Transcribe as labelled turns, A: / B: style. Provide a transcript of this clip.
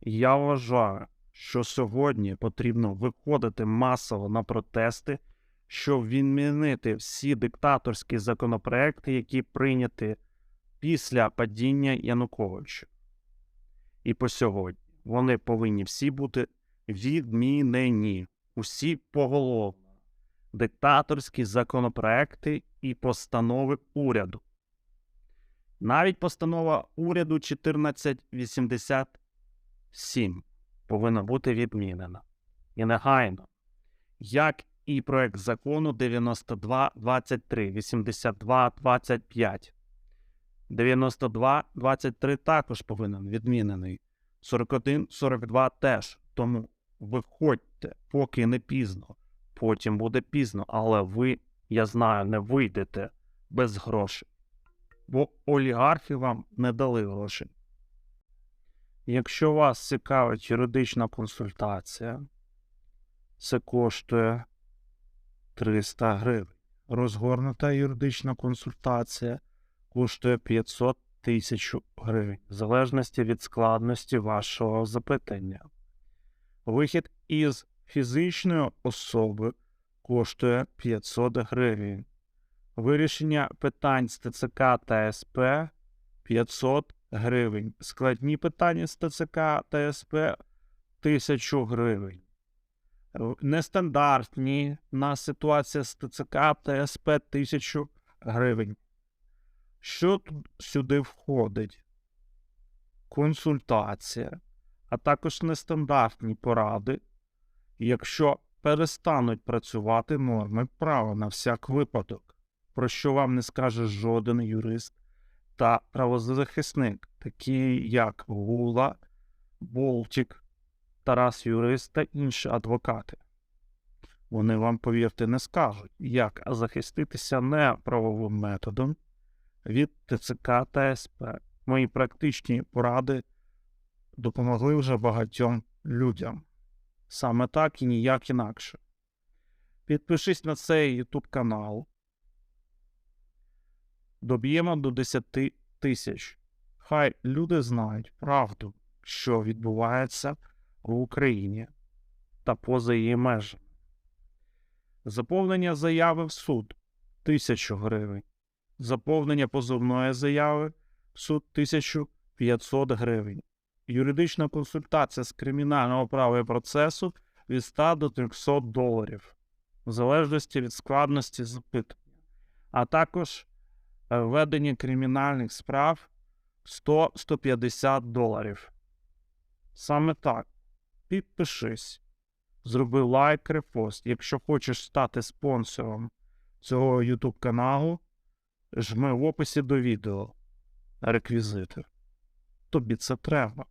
A: Я вважаю, що сьогодні потрібно виходити масово на протести, щоб відмінити всі диктаторські законопроекти, які прийняті після падіння Януковича. І по сьогодні вони повинні всі бути відмінені, усі поголовно. Диктаторські законопроекти і постанови уряду. Навіть постанова уряду 1487 повинна бути відмінена. І негайно. Як і проект закону 9223, 8225. 9223 також повинен відмінений. 4142 теж. Тому виходьте, поки не пізно. Потім буде пізно, але ви, я знаю, не вийдете без грошей. Бо олігархи вам не дали грошей. Якщо вас цікавить юридична консультація, це коштує 300 гривень. Розгорнута юридична консультація коштує 500 тисяч гривень, в залежності від складності вашого запитання. Вихід із фізичної особи коштує 500 гривень. Вирішення питань з ТЦК та СП 500 гривень. Складні питання з ТЦК та СП 1000 гривень. Е, Нестандартні на ситуація з ТЦК та СП 1000 гривень. Що сюди входить? Консультація, а також нестандартні поради, якщо перестануть працювати норми права на всяк випадок, про що вам не скаже жоден юрист та правозахисник, такі як Гула, Болтік, Тарас Юрист та інші адвокати. Вони вам, повірте, не скажуть, як захиститися не правовим методом від ТЦК та СП. Мої практичні поради допомогли вже багатьом людям. Саме так і ніяк інакше. Підпишись на цей YouTube канал. Доб'ємо до 10 тисяч. Хай люди знають правду, що відбувається в Україні та поза її межами. Заповнення заяви в суд 1000 гривень. Заповнення позовної заяви в суд 1500 гривень. Юридична консультація з кримінального права і процесу від 100 до 300 доларів, в залежності від складності запитання, а також ведення кримінальних справ 100-150 доларів. Саме так. Підпишись, зроби лайк, репост. Якщо хочеш стати спонсором цього YouTube каналу, жми в описі до відео реквізити. Тобі це треба.